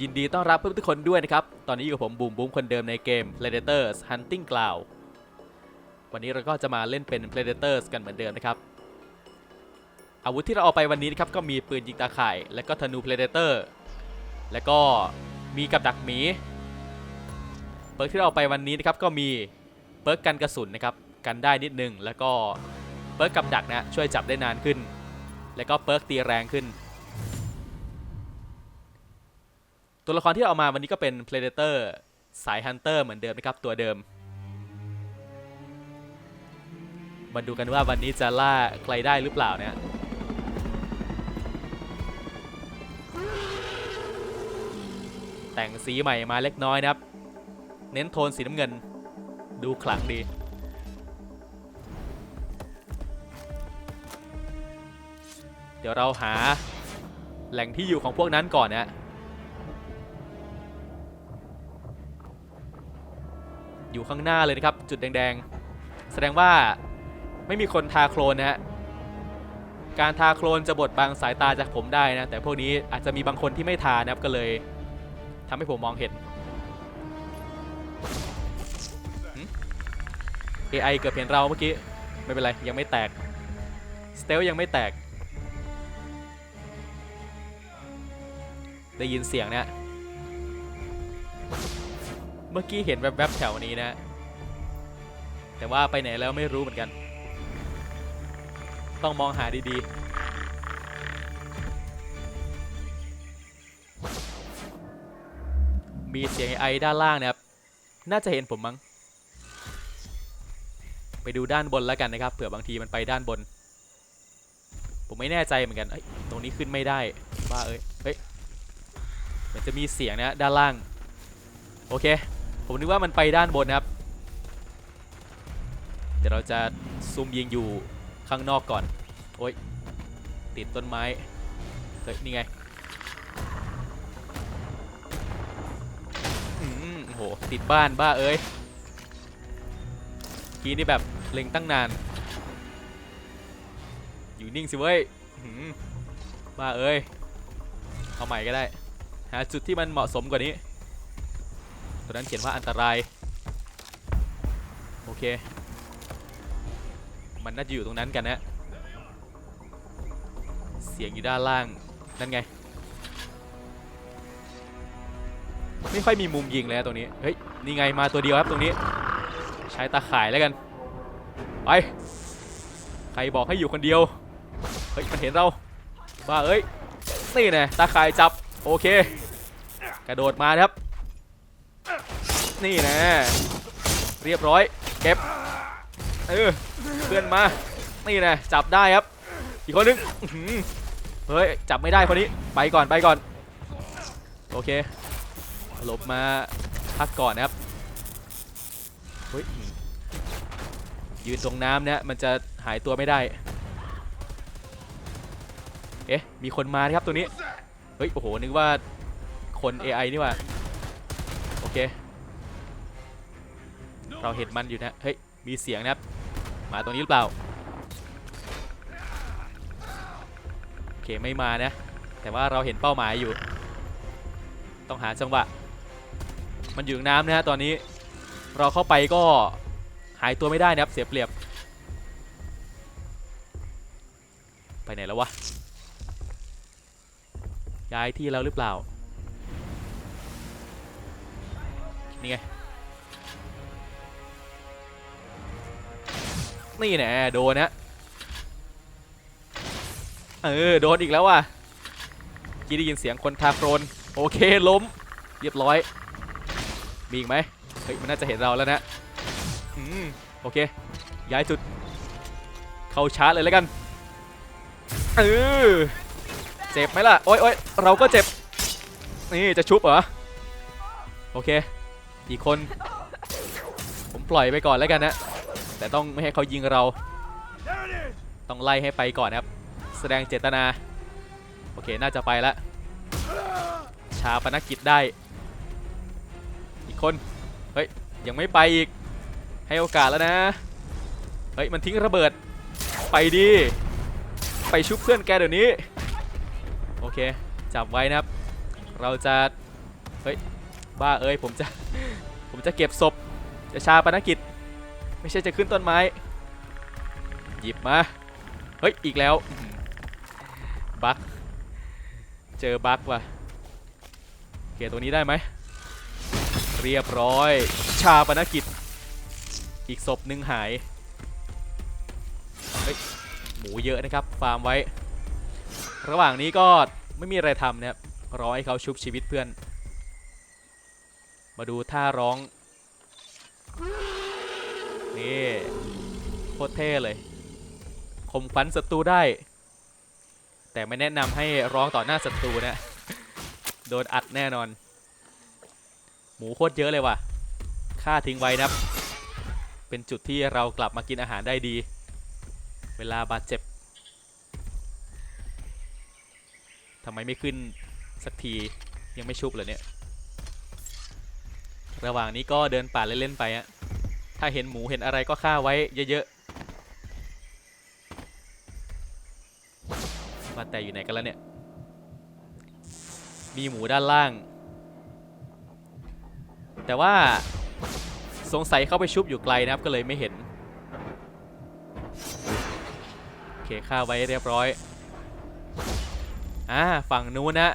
ยินดีต้อนรับเพื่อนทุกคนด้วยนะครับ ตอนนี้อยู่กับผมบูมบูมคนเดิมในเกม Predators Hunting Ground วันนี้เราก็จะมาเล่นเป็น Predators กันเหมือนเดิมนะครับ อาวุธที่เราเอาไปวันนี้นะครับก็มีปืนยิงตาข่าย และก็ธนู Predator และก็มีกับดักหมี เปิร์กที่เราเอาไปวันนี้นะครับก็มีเปิร์กกันกระสุนนะครับกันได้นิดนึง แล้วก็เปิร์กกับดักนะช่วยจับได้นานขึ้น แล้วก็เปิร์กตีแรงขึ้น ตัวละครที่เราเอามาวันนี้ก็เป็น Predator สาย Hunter เหมือนเดิมนะครับ ตัวเดิม มาดูกันว่าวันนี้จะล่าใครได้หรือเปล่าเนี่ยแต่งสีใหม่มาเล็กน้อยนะครับ เน้นโทนสีน้ำเงิน ดูขลังดี เดี๋ยวเราหาแหล่งที่อยู่ของพวกนั้นก่อนนะ อยู่ข้างหน้าเลยนะครับ จุดแดงๆ แสดงว่าไม่มีคนทาโคลนนะฮะการทาโคลนจะบดบังสายตาจากผมได้นะ แต่พวกนี้อาจจะมีบางคนที่ไม่ทานะครับก็เลยทำให้ผมมองเห็น AI เกือบเห็นเราเมื่อกี้ ไม่เป็นไร ยังไม่แตกสเตลยังไม่แตก ได้ยินเสียงนะ เมื่อกี้เห็นแวบๆแถวนี้นะ แต่ว่าไปไหนแล้วไม่รู้เหมือนกัน ต้องมองหาดีๆ มีเสียงไอด้านล่างนะครับ น่าจะเห็นผมมั้ง ไปดูด้านบนแล้วกันนะครับ เผื่อบางทีมันไปด้านบน ผมไม่แน่ใจเหมือนกันเอ้ยตรงนี้ขึ้นไม่ได้บ้าเอ้ย เฮ้ยมันจะมีเสียงนะด้านล่าง โอเค ผมนึกว่ามันไปด้านบนนะครับ เดี๋ยวเราจะซูมยิงอยู่ข้างนอกก่อน โอ้ย ติดต้นไม้ เฮ้ย นี่ไงอืมโอ้โห ติดบ้านบ้าเอ้ยกี้นี่แบบเล็งตั้งนาน อยู่นิ่งสิเว้ยบ้าเอ้ย เอาใหม่ก็ได้ หาจุดที่มันเหมาะสมกว่านี้ ตัวนั้นเขียนว่าอันตราย โอเค มันน่าจะอยู่ตรงนั้นกันนะเสียงอยู่ด้านล่าง นั่นไง ไม่ค่อยมีมุมยิงเลยนะตรงนี้ เฮ้ย นี่ไงมาตัวเดียวครับตรงนี้ ใช้ตาข่ายแล้วกัน ไป ใครบอกให้อยู่คนเดียว เฮ้ย มันเห็นเราบ้าเอ้ย นี่แน่ตาข่ายจับ โอเค กระโดดมาครับ นี่นะ เรียบร้อย เก็บ เออเพื่อนมา นี่นะ จับได้ครับ อีกคนนึงเฮ้ย จับไม่ได้คนนี้ ไปก่อนไปก่อน โอเค หลบมาพักก่อนนะครับ เฮ้ย ยืนตรงน้ำเนี่ยมันจะหายตัวไม่ได้ เอ๊ะ มีคนมาครับตัวนี้ เฮ้ย โอ้โห นึกว่าคน AI นี่ว่า โอเค เราเห็นมันอยู่นะ เฮ้ย มีเสียงนะครับ มาตรงนี้หรือเปล่า โอเค ไม่มานะ แต่ว่าเราเห็นเป้าหมายอยู่ ต้องหาจังหวะ มันอยู่น้ำนะฮะตอนนี้ เราเข้าไปก็หายตัวไม่ได้นะครับ เสียเปรียบ ไปไหนแล้ววะ ย้ายที่แล้วหรือเปล่า นี่ไง นี่แน่โดนนะเออโดนอีกแล้วว่ะกี้ได้ยินเสียงคนทาโครนโอเคล้ม เรียบร้อย มีอีกไหมเฮ้ยมันน่าจะเห็นเราแล้วนะอืมโอเค ย้ายจุด เข้าชาร์จเลยแล้วกันเออเจ็บไหมล่ะโอ๊ยโอ๊ยเราก็เจ็บนี่จะชุบเหรอโอเคอีกคน ผมปล่อยไปก่อนแล้วกันนะ แต่ต้องไม่ให้เขายิงเรา ต้องไล่ให้ไปก่อนครับ แสดงเจตนา โอเค น่าจะไปแล้วชาปนกิจได้ อีกคน เฮ้ย ยังไม่ไปอีก ให้โอกาสแล้วนะ เฮ้ย มันทิ้งระเบิด ไปดี ไปชุบเพื่อนแกเดี๋ยวนี้ โอเค จับไว้นะครับ เราจะ เฮ้ย บ้าเอ้ย ผมจะ ผมจะเก็บศพ จะชาปนกิจ ไม่ใช่จะขึ้นต้นไม้ หยิบมา เฮ้ย อีกแล้วบั๊กเจอบั๊กว่ะเคตัวนี้ได้ไหม เรียบร้อย ชาปนกิจ อีกศพหนึ่งหาย เฮ้ย หมูเยอะนะครับ ฟาร์มไว้ ระหว่างนี้ก็ไม่มีอะไรทำนะครับ รอให้เขาชุบชีวิตเพื่อน มาดูท่าร้อง นี่โคตรเท่เลยคมฟันศัตรูได้ แต่ไม่แนะนำให้ร้องต่อหน้าศัตรูนะโดนอัดแน่นอน หมูโคตรเยอะเลยว่ะฆ่าทิ้งไว้นะครับ เป็นจุดที่เรากลับมากินอาหารได้ดี เวลาบาดเจ็บทำไมไม่ขึ้นสักทียังไม่ชุบเลยเนี่ย ระหว่างนี้ก็เดินป่าเล่นๆไปอะ ถ้าเห็นหมูเห็นอะไรก็ฆ่าไว้เยอะๆว่าแต่อยู่ไหนกันแล้วเนี่ย มีหมูด้านล่าง แต่ว่าสงสัยเข้าไปชุบอยู่ไกลนะครับก็เลยไม่เห็น โอเคฆ่าไว้เรียบร้อย อ่าฝั่งนู้นนะ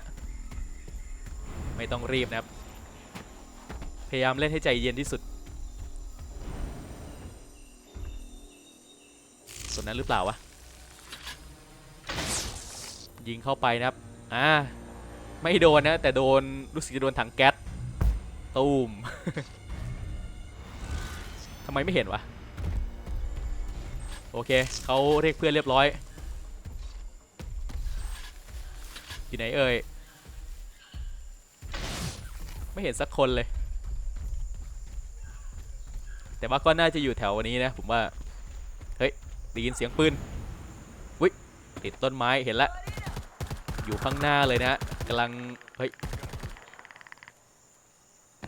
ไม่ต้องรีบนะครับ พยายามเล่นให้ใจเย็นที่สุด นนั้นหรือเปล่าวะ ยิงเข้าไปนะครับ อ่า ไม่โดนนะ แต่โดนรู้สึกจะโดนถังแก๊สตูมทำไมไม่เห็นวะ โอเคเขาเรียกเพื่อนเรียบร้อยอยู่ไหนเอ่ย ไม่เห็นสักคนเลย แต่ว่าก็น่าจะอยู่แถวนี้นะผมว่า ได้ยินเสียงปืนวิติดต้นไม้เห็นละอยู่ข้างหน้าเลยนะกำลังเฮ้ย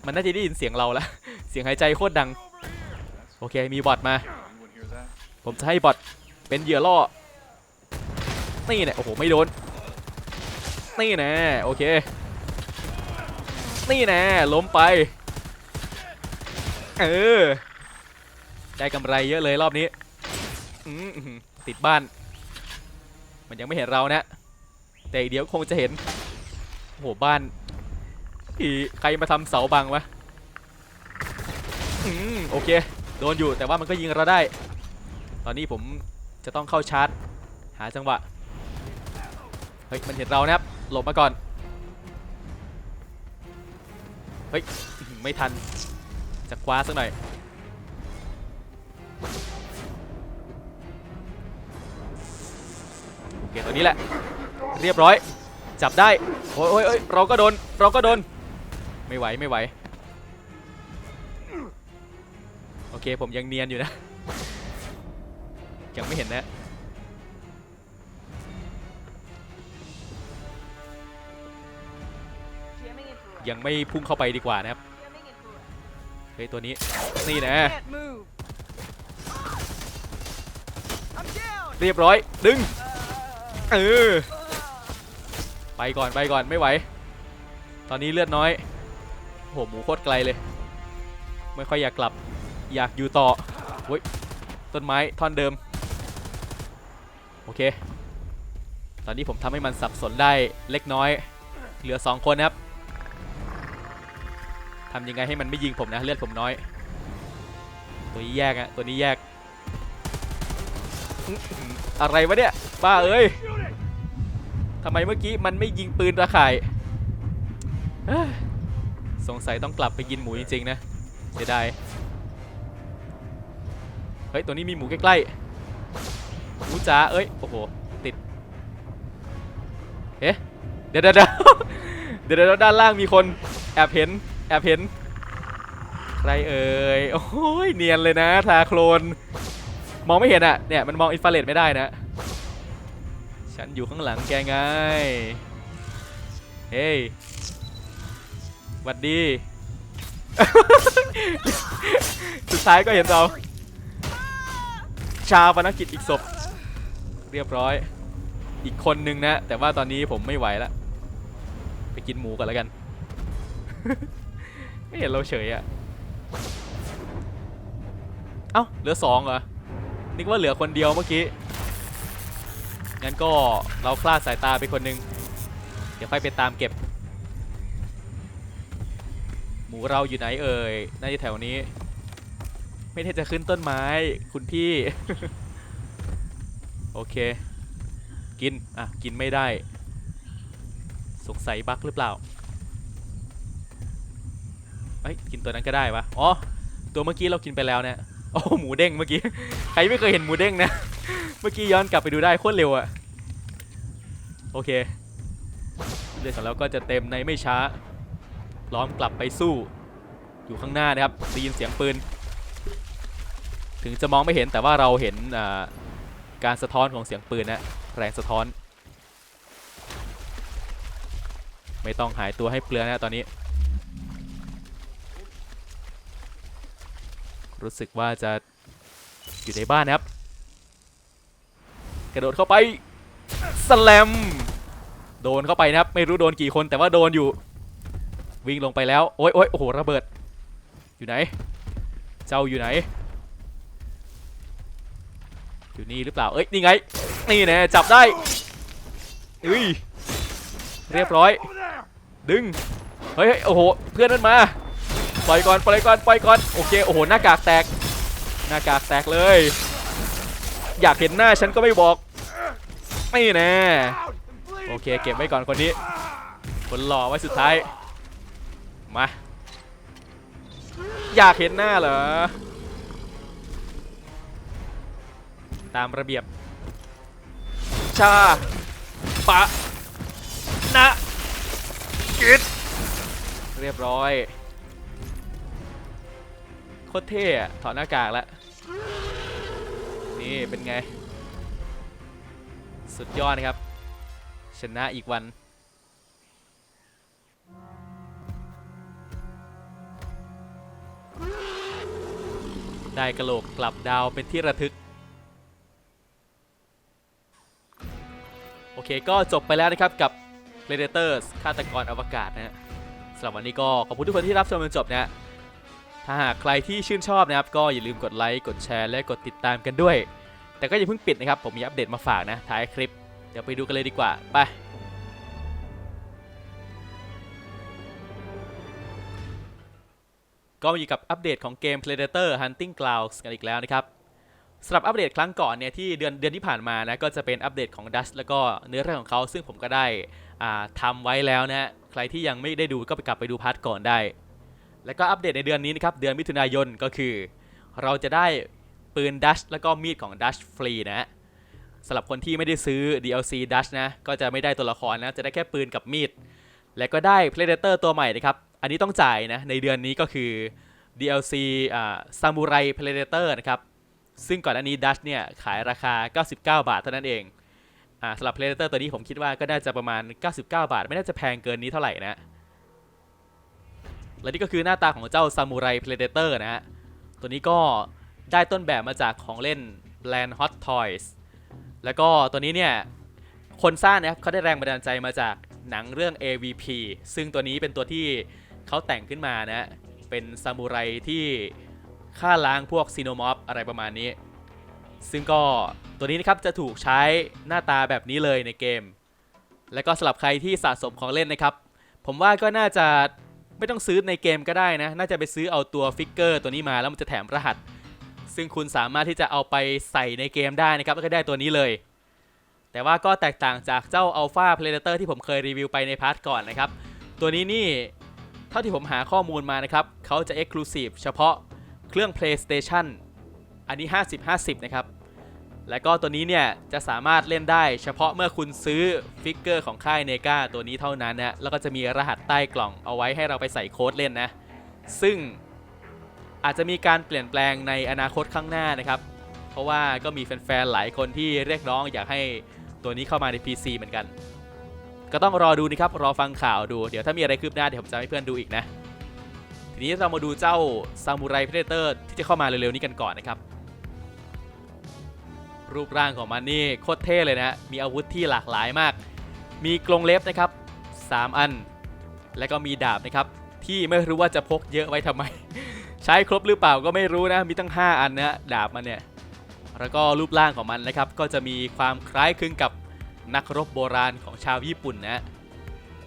มันน่าจะได้ยินเสียงเราละเสียงหายใจโคตรดัง โอเคมีบอทมา ผมจะให้บอทเป็นเหยื่อล่อนี่แน่โอ้โหไม่โดนนี่แน่โอเค นี่แน่ล้มไป เออ ได้กำไรเยอะเลยรอบนี้ ติดบ้าน มันยังไม่เห็นเรานะ แต่เดี๋ยวคงจะเห็นโอ้โหบ้านอีใครมาทำเสาบังวะอืมโอเค โดนอยู่แต่ว่ามันก็ยิงเราได้ ตอนนี้ผมจะต้องเข้าชาร์จ หาจังหวะ เฮ้ย มันเห็นเรานะครับ หลบมาก่อน เฮ้ย ไม่ทัน จะคว้าสักหน่อย ตัวนี้แหละ เรียบร้อย จับได้โอ้ยโอ้ยโอ้ยเราก็โดน เราก็โดน ไม่ไหว ไม่ไหว โอเค ผมยังเนียนอยู่นะ ยังไม่เห็นนะ Jamming infrared. ยังไม่พุ่งเข้าไปดีกว่านะครับ Jamming infrared. เฮ้ย ตัวนี้ นี่นะ Can't move. I'm down. เรียบร้อย ดึง เออ ไปก่อนไปก่อนไม่ไหว ตอนนี้เลือดน้อยโหหมูโคตรไกลเลย ไม่ค่อยอยากกลับ อยากอยู่ต่อเฮ้ยต้นไม้ท่อนเดิม โอเค ตอนนี้ผมทำให้มันสับสนได้เล็กน้อย เหลือ 2 คนนะครับทำยังไงให้มันไม่ยิงผมนะเลือดผมน้อย ตัวนี้แยกอะตัวนี้แยก อะไรวะเนี่ยบ้าเอ้ยทำไมเมื่อกี้มันไม่ยิงปืนระข่ายสงสัยต้องกลับไปกินหมูจริงๆนะเสียดายเฮ้ยตัวนี้มีหมูใกล้ๆหมูจ๋าเอ้ยโอ้โหติดเอ๊ะเดี๋ยวเดี๋ยวเดี๋ยวเดี๋ยวเดี๋ยวด้านล่างมีคนแอบเห็นแอบเห็นใครเอ่ยโอ้ยเนียนเลยนะทาโคลน มองไม่เห็นอะเนี่ยมันมองอินฟราเรดไม่ได้นะ ฉันอยู่ข้างหลังแกไง เฮ้ยหวัดดี สุดท้ายก็เห็นเรา ชาปนกิจอีกศพ เรียบร้อย อีกคนนึงนะ แต่ว่าตอนนี้ผมไม่ไหวแล้วไปกินหมูก่อนแล้วกัน ไม่เห็นเราเฉยอะเอ้าเหลือสองเหรอ นึกว่าเหลือคนเดียวเมื่อกี้ งั้นก็เราคลาดสายตาไปคนนึง เดี๋ยวค่อยไปตามเก็บ หมูเราอยู่ไหนเอ่ย น่าจะแถวนี้ ไม่ได้จะขึ้นต้นไม้ คุณพี่ โอเค กิน อะ กินไม่ได้ สงสัยบั๊กหรือเปล่าเอ้ย กินตัวนั้นก็ได้ปะอ๋อ ตัวเมื่อกี้เรากินไปแล้วเนี่ย โอ้หมูเด้งเมื่อกี้ ใครไม่เคยเห็นหมูเด้งนะ เมื่อกี้ย้อนกลับไปดูได้โคตรเร็วอะโอเคเรื่องของเราก็จะเต็มในไม่ช้าพร้อมกลับไปสู้ อยู่ข้างหน้านะครับได้ยินเสียงปืน ถึงจะมองไม่เห็นแต่ว่าเราเห็นการสะท้อนของเสียงปืนนะแรงสะท้อน ไม่ต้องหายตัวให้เปลือนะตอนนี้ รู้สึกว่าจะอยู่ในบ้านนะครับ กระโดดเข้าไปสแลมโดนเข้าไปนะครับ ไม่รู้โดนกี่คนแต่ว่าโดนอยู่ วิ่งลงไปแล้ว โอ้ยโอ้ยโอ้โหระเบิด อยู่ไหน เจ้าอยู่ไหน อยู่นี่หรือเปล่า เอ้ยนี่ไง นี่แน่จับได้อุ้ยเรียบร้อย ดึง เฮ้ยเฮ้ยโอ้โห เพื่อนนั่นมา ปล่อยก่อนปล่อยก่อนปล่อยก่อนโอเคโอ้โหหน้ากากแตก หน้ากากแตกเลย อยากเห็นหน้าฉันก็ไม่บอกนี่แน่โอเคเก็บไว้ก่อนคนนี้ คนหล่อไว้สุดท้ายมาอยากเห็นหน้าเหรอตามระเบียบ ชาปะนะกิดเรียบร้อย ตรเท่ถอดหน้ากากแล้วนี่เป็นไง สุดยอดนะครับ ชนะอีกวัน ได้กระโหลกกลับดาวเป็นที่ระทึก โอเคก็จบไปแล้วนะครับกับ Predators ฆาตกรอวกาศนะฮะสำหรับวันนี้ก็ขอบคุณทุกคนที่รับชมจนจบนะฮะ ถ้าหากใครที่ชื่นชอบนะครับก็อย่าลืมกดไลค์กดแชร์และกดติดตามกันด้วย แต่ก็อย่าเพิ่งปิดนะครับผมมีอัปเดตมาฝากนะท้ายคลิป เดี๋ยวไปดูกันเลยดีกว่าไปก็มาอยู่กับอัปเดตของเกม Predator Hunting Grounds กันอีกแล้วนะครับสำหรับอัปเดตครั้งก่อนเนี่ยที่เดือนเดือนที่ผ่านมานะก็จะเป็นอัปเดตของ Dust แล้วก็เนื้อเรื่องของเขาซึ่งผมก็ได้ทำไว้แล้วนะใครที่ยังไม่ได้ดูก็ไปกลับไปดูพาร์ทก่อนได้ แล้วก็อัปเดตในเดือนนี้นะครับ เดือนมิถุนายนก็คือ เราจะได้ปืน Dust แล้วก็มีดของ Dust ฟรีนะฮะสำหรับคนที่ไม่ได้ซื้อ DLC Dust นะ ก็จะไม่ได้ตัวละครนะ จะได้แค่ปืนกับมีด และก็ได้ Predator ตัวใหม่นะครับ อันนี้ต้องจ่ายนะ ในเดือนนี้ก็คือ DLC อ่า Samurai Predator นะครับ ซึ่งก่อนอันนี้ Dust เนี่ย ขายราคา 99 บาทเท่านั้นเองอ่าสำหรับ Predator ตัวนี้ผมคิดว่าก็น่าจะประมาณ 99 บาท ไม่น่าจะแพงเกินนี้เท่าไหร่นะ และนี่ก็คือหน้าตาของเจ้า Samurai Predator นะฮะ ตัวนี้ก็ได้ต้นแบบมาจากของเล่น Land Hot Toys แล้วก็ตัวนี้เนี่ย คนสร้างนะครับเขาได้แรงบันดาลใจมาจากหนังเรื่อง AVP ซึ่งตัวนี้เป็นตัวที่เขาแต่งขึ้นมานะ เป็นซามูไรที่ฆ่าล้างพวกซีโนมอฟอะไรประมาณนี้ ซึ่งก็ตัวนี้นะครับจะถูกใช้หน้าตาแบบนี้เลยในเกม และก็สำหรับใครที่สะสมของเล่นนะครับ ผมว่าก็น่าจะ ไม่ต้องซื้อในเกมก็ได้นะ น่าจะไปซื้อเอาตัวฟิกเกอร์ตัวนี้มาแล้วมันจะแถมรหัส ซึ่งคุณสามารถที่จะเอาไปใส่ในเกมได้นะครับ แล้วก็ได้ตัวนี้เลย แต่ว่าก็แตกต่างจากเจ้า Alpha Predator ที่ผมเคยรีวิวไปในพาร์ทก่อนนะครับ ตัวนี้นี่ เท่าที่ผมหาข้อมูลมานะครับ เขาจะ Exclusive เฉพาะเครื่อง PlayStation อันนี้ 50-50 นะครับ และก็ตัวนี้เนี่ยจะสามารถเล่นได้เฉพาะเมื่อคุณซื้อฟิกเกอร์ของค่ายเนกาตัวนี้เท่านั้นนะแล้วก็จะมีรหัสใต้กล่องเอาไว้ให้เราไปใส่โค้ดเล่นนะ ซึ่งอาจจะมีการเปลี่ยนแปลงในอนาคตข้างหน้านะครับ เพราะว่าก็มีแฟนๆหลายคนที่เรียกร้องอยากให้ตัวนี้เข้ามาใน PC เหมือนกัน ก็ต้องรอดูนะครับรอฟังข่าวดูเดี๋ยวถ้ามีอะไรคืบหน้าเดี๋ยวผมจะให้เพื่อนดูอีกนะทีนี้เรามาดูเจ้าซามูไรเพเดเตอร์ที่จะเข้ามาเร็วๆนี้กันก่อนนะครับ รูปร่างของมันนี่โคตรเท่เลยนะฮะมีอาวุธที่หลากหลายมาก มีกรงเล็บนะครับ 3 อัน และก็มีดาบนะครับ ที่ไม่รู้ว่าจะพกเยอะไว้ทำไม ใช้ครบหรือเปล่าก็ไม่รู้นะมีตั้ง 5 อันนะดาบมันเนี่ยแล้วก็รูปร่างของมันนะครับ ก็จะมีความคล้ายคลึงกับนักรบโบราณของชาวญี่ปุ่นนะ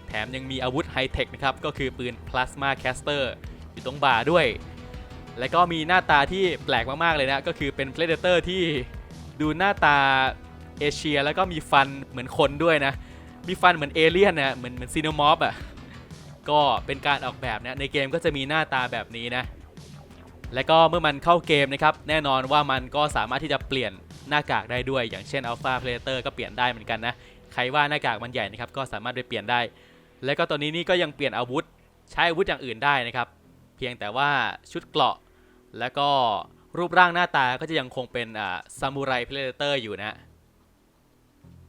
แถมยังมีอาวุธไฮเทคนะครับ ก็คือปืนพลาสมาแคสเตอร์อยู่ตรงบ่าด้วย และก็มีหน้าตาที่แปลกมาก ๆ เลยนะ ก็คือเป็น Predator ที่ ดูหน้าตาเอเชียแล้วก็มีฟันเหมือนคนด้วยนะ มีฟันเหมือนเอเลี่ยนนะเหมือนเหมือนซีโนมอฟอะก็เป็นการออกแบบนะในเกมก็จะมีหน้าตาแบบนี้นะ และก็เมื่อมันเข้าเกมนะครับ แน่นอนว่ามันก็สามารถที่จะเปลี่ยนหน้ากากได้ด้วย อย่างเช่น Alpha Predator ก็เปลี่ยนได้เหมือนกันนะ ใครว่าหน้ากากมันใหญ่นะครับก็สามารถไปเปลี่ยนได้ และก็ตอนนี้นี่ก็ยังเปลี่ยนอาวุธ ใช้อาวุธอย่างอื่นได้นะครับ เพียงแต่ว่าชุดเกราะ แล้วก็ รูปร่างหน้าตาก็จะยังคงเป็นอ่าซามูไรเพลเตอร์อยู่นะ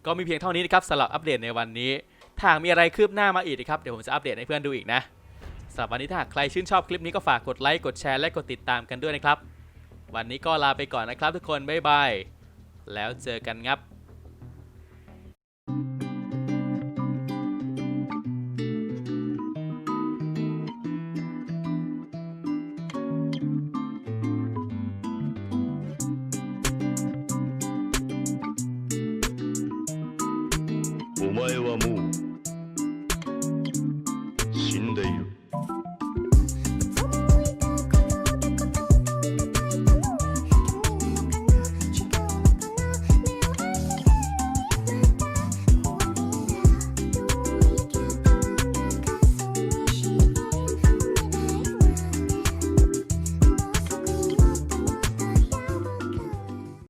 ก็มีเพียงเท่านี้นะครับสำหรับอัปเดตในวันนี้ถ้ามีอะไรคืบหน้ามาอีกนะครับเดี๋ยวผมจะอัปเดตให้เพื่อนดูอีกนะสำหรับวันนี้ถ้าใครชื่นชอบคลิปนี้ก็ฝากกดไลค์กดแชร์และกดติดตามกันด้วยนะครับ วันนี้ก็ลาไปก่อนนะครับทุกคนบ๊ายบายแล้วเจอกันครับ eu amo